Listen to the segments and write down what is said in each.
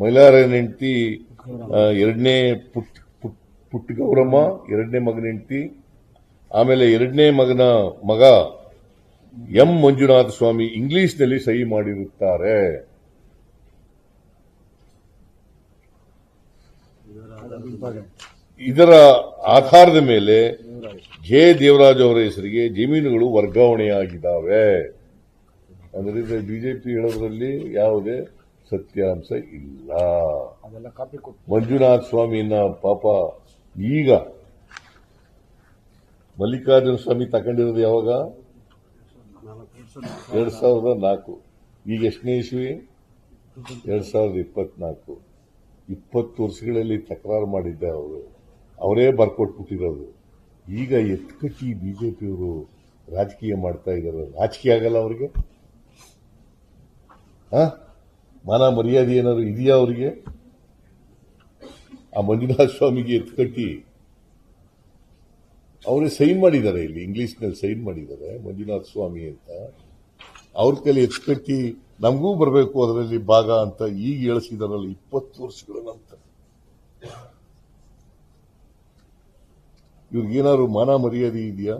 ಮೈಲಾರನ ಹೆಂಡತಿ ಎರಡನೇ ಪುಟ್ ಪುಟ್ ಪುಟ್ಟ ಗೌರಮ್ಮ ಎರಡನೇ ಮಗನ ಹೆಂಡತಿ ಆಮೇಲೆ ಎರಡನೇ ಮಗನ ಮಗ ಎಂ ಮಂಜುನಾಥ ಸ್ವಾಮಿ ಇಂಗ್ಲಿಷ್ನಲ್ಲಿ ಸಹಿ ಮಾಡಿರುತ್ತಾರೆ. ಇದರ ಆಧಾರದ ಮೇಲೆ ಜೆ ದೇವರಾಜ್ ಅವರ ಹೆಸರಿಗೆ ಜಮೀನುಗಳು ವರ್ಗಾವಣೆಯಾಗಿದ್ದಾವೆ. ಅದರಿಂದ ಬಿಜೆಪಿ ಹೇಳೋದ್ರಲ್ಲಿ ಯಾವುದೇ ಸತ್ಯಾಂಶ ಇಲ್ಲ. ಮಂಜುನಾಥ ಸ್ವಾಮಿನ ಪಾಪ ಈಗ ಮಲ್ಲಿಕಾರ್ಜುನ ಸ್ವಾಮಿ ತಗೊಂಡಿರೋದು ಯಾವಾಗ? ಎರಡ್ ಸಾವಿರದ ನಾಲ್ಕು. ಈಗ ಎಷ್ಟನೇ ಇಸ್ವಿ? ಎರಡ್ ಸಾವಿರದ ಇಪ್ಪತ್ನಾಲ್ಕು. ಇಪ್ಪತ್ತು ವರ್ಷಗಳಲ್ಲಿ ತಕರಾರು ಮಾಡಿದ್ದೆ ಅವರು. ಅವರೇ ಬರ್ಕೊಟ್ಬಿಟ್ಟಿರೋದು. ಈಗ ಎತ್ಕಟ್ಟಿ ಬಿಜೆಪಿಯವರು ರಾಜಕೀಯ ಮಾಡ್ತಾ ಇದ್ದಾರೆ. ರಾಜಕೀಯ ಆಗಲ್ಲ ಅವರಿಗೆ? ಆ ಮಾನ ಮರ್ಯಾದೆ ಏನಾದ್ರು ಇದೆಯಾ ಅವರಿಗೆ? ಆ ಮಂಜುನಾಥ ಸ್ವಾಮಿಗೆ ಎತ್ಕಟ್ಟಿ ಅವರೇ ಸೈನ್ ಮಾಡಿದ್ದಾರೆ ಇಲ್ಲಿ, ಇಂಗ್ಲಿಷ್ನಲ್ಲಿ ಸೈನ್ ಮಾಡಿದ್ದಾರೆ, ಮಂಜುನಾಥ ಸ್ವಾಮಿ ಅಂತ. ಅವ್ರ ಕೈಲಿ ಎತ್ಕಟ್ಟಿ ನಮಗೂ ಬರಬೇಕು ಅದರಲ್ಲಿ ಭಾಗ ಅಂತ ಈಗ ಹೇಳಿಸಿದಾರಲ್ಲ ಇಪ್ಪತ್ತು ವರ್ಷಗಳ ನಂತರ. ಇವ್ರಿಗೇನಾದ್ರು ಮಾನ ಮರ್ಯಾದೆ ಇದೆಯಾ?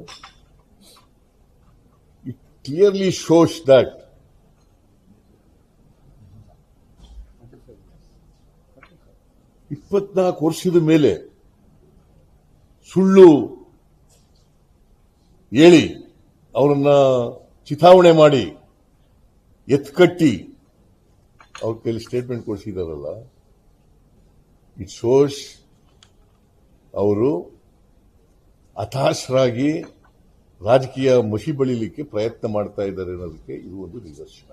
ಇಟ್ ಕ್ಲಿಯರ್ಲಿ ಶೋಸ್ ದಟ್ ಇಪ್ಪತ್ನಾಲ್ಕು ವರ್ಷದ ಮೇಲೆ ಸುಳ್ಳು ಹೇಳಿ ಅವರನ್ನ ಚಿತಾವಣೆ ಮಾಡಿ ಎತ್ಕಟ್ಟಿ ಅವ್ರ ಕೈಲಿ ಸ್ಟೇಟ್ಮೆಂಟ್ ಕೊಡಿಸಿದಾರಲ್ಲ ಇಟ್ ಶೋಸ್ ಅವರು ಹತಾಶರಾಗಿ ರಾಜಕೀಯ ಮಸಿ ಬಳಿಲಿಕ್ಕೆ ಪ್ರಯತ್ನ ಮಾಡ್ತಾ ಇದ್ದಾರೆ ಅನ್ನೋದಕ್ಕೆ ಇದು ಒಂದು ನಿದರ್ಶನ.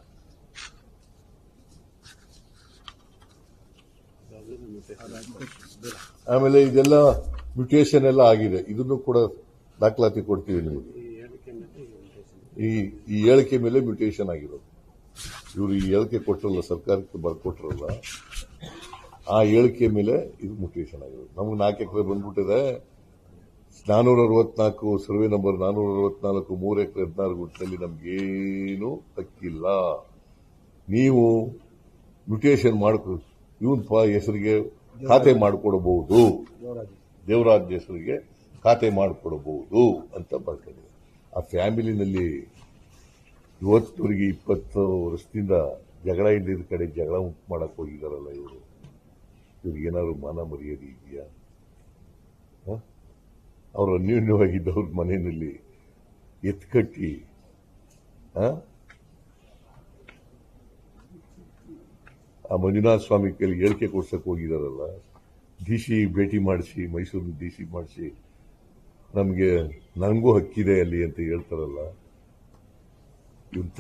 ಆಮೇಲೆ ಇದೆಲ್ಲ ಮ್ಯುಟೇಷನ್ ಎಲ್ಲ ಆಗಿದೆ. ಇದನ್ನು ಕೂಡ ದಾಖಲಾತಿ ಕೊಡ್ತೀವಿ ನಿಮಗೆ ಈ ಈ ಹೇಳಿಕೆ ಮೇಲೆ ಮ್ಯುಟೇಷನ್ ಆಗಿರೋದು. ಇವರು ಈ ಹೇಳಿಕೆ ಕೊಟ್ಟರಲ್ಲ ಸರ್ಕಾರಕ್ಕೆ ಬರ್ಕೊಟ್ರಲ್ಲ ಆ ಹೇಳಿಕೆ ಮೇಲೆ ಇದು ಮ್ಯೂಟೇಷನ್ ಆಗಿರೋದು. ನಮಗೆ ನಾಲ್ಕು ಎಕರೆ ಬಂದ್ಬಿಟ್ಟಿದೆ. ನಾನೂರ ಅರವತ್ನಾಲ್ಕು ಸರ್ವೆ ನಂಬರ್ ನಾನೂರ ಅರವತ್ನಾಲ್ಕು ಮೂರು ಎಕರೆ ಹದಿನಾರು ಗುಂಟಲ್ಲಿ ನಮ್ಗೇನು ಹಕ್ಕಿಲ್ಲ ನೀವು ಮ್ಯುಟೇಷನ್ ಮಾಡ್ಕೊ, ಇವನ್ ಹೆಸರಿಗೆ ಖಾತೆ ಮಾಡಿಕೊಡಬಹುದು. ದೇವರಾಜ್ ದೇವರಾಜ್ ಹೆಸರಿಗೆ ಖಾತೆ ಮಾಡಿಕೊಡಬಹುದು ಅಂತ ಬರ್ತದೆ. ಆ ಫ್ಯಾಮಿಲಿನಲ್ಲಿ ಇವತ್ತವರೆಗೆ ಇಪ್ಪತ್ತು ವರ್ಷದಿಂದ ಜಗಳ ಇಲ್ಲದ ಕಡೆ ಜಗಳ ಉಂಟು ಮಾಡಕ್ ಹೋಗಿದಾರಲ್ಲ ಇವರು. ಇವ್ರಿಗೇನಾದ್ರು ಮಾನ ಮರ್ಯಾದೆ ಇದೆಯಾ? ಅವರು ಅನ್ಯೋನ್ಯವಾಗಿದ್ದವ್ರ ಮನೆಯಲ್ಲಿ ಎತ್ಕಟ್ಟಿ ಆ? ಆ ಮಂಜುನಾಥ ಸ್ವಾಮಿ ಕೈಲಿ ಹೇಳಿಕೆ ಕೊಡ್ಸಕ್ ಹೋಗಿದಾರಲ್ಲ ಡಿ ಸಿ ಭೇಟಿ ಮಾಡಿಸಿ ಮೈಸೂರಿನ ಡಿ ಸಿ ಮಾಡಿಸಿ ನಮಗೆ ನನಗೂ ಹಕ್ಕಿದೆ ಅಲ್ಲಿ ಅಂತ ಹೇಳ್ತಾರಲ್ಲ. ಇಂಥ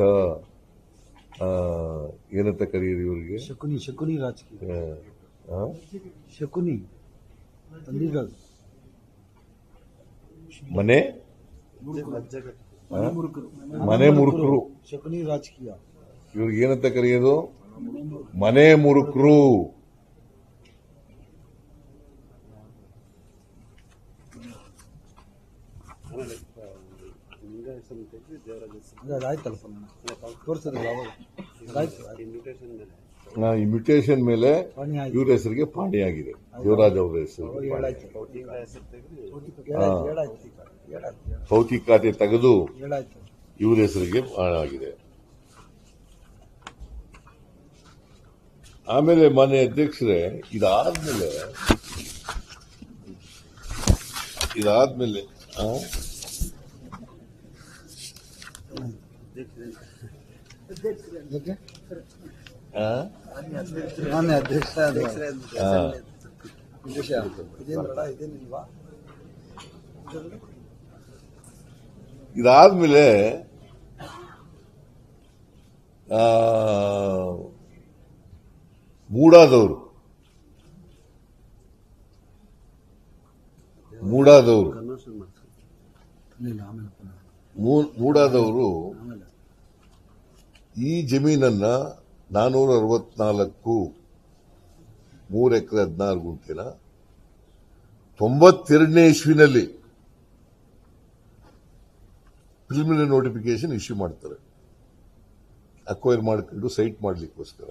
ಏನಂತ ಕರೆಯೋದು ಇವರಿಗೆ? ಶಕುನಿ ಶಕುನಿ ರಾಜಕೀಯ? ಶಕುನಿ ಮನೆ? ಮನೆ ಮುರುಕರು. ಶಕುನಿ ರಾಜಕೀಯ. ಇವ್ರಿಗೆ ಏನಂತ ಕರೆಯೋದು ಮನೆ ಮುರುಕರು. ಇಮಿಟೇಷನ್ ಮೇಲೆ ಇವರ ಹೆಸರಿಗೆ ಪಾಣಿ ಆಗಿದೆ. ದೇವರಾಜ್ ಅವರ ಹೆಸರು. ಭೌತಿಕ ಖಾತೆ ತೆಗೆದು ಇವರ ಇವ್ರ ಹೆಸರಿಗೆ ಆಗಿದೆ. ಆಮೇಲೆ ಮಾನ್ಯ ಅಧ್ಯಕ್ಷರೇ ಇದಾದ್ಮೇಲೆ ಇದಾದ್ಮೇಲೆ ಆ? ಇದಕ್ಕೆ ಮೂಡಾದವರು. ಮೂಡಾದವರು. ಮೂಡಾದವರು ಈ ಜಮೀನನ್ನ ನಾನೂರ ಅರವತ್ನಾಲ್ಕು ಮೂರು ಎಕರೆ ಹದಿನಾರು ಗುಂಟಿನ ತೊಂಬತ್ತೆರಡನೇ ಇಸ್ವಿನಲ್ಲಿ ಪ್ರಿಲಿಮಿನರಿ ನೋಟಿಫಿಕೇಶನ್ ಇಶ್ಯೂ ಮಾಡ್ತಾರೆ. ಅಕ್ವೈರ್ ಮಾಡಿಕೊಂಡು ಸೈಟ್ ಮಾಡ್ಲಿಕ್ಕೋಸ್ಕರ.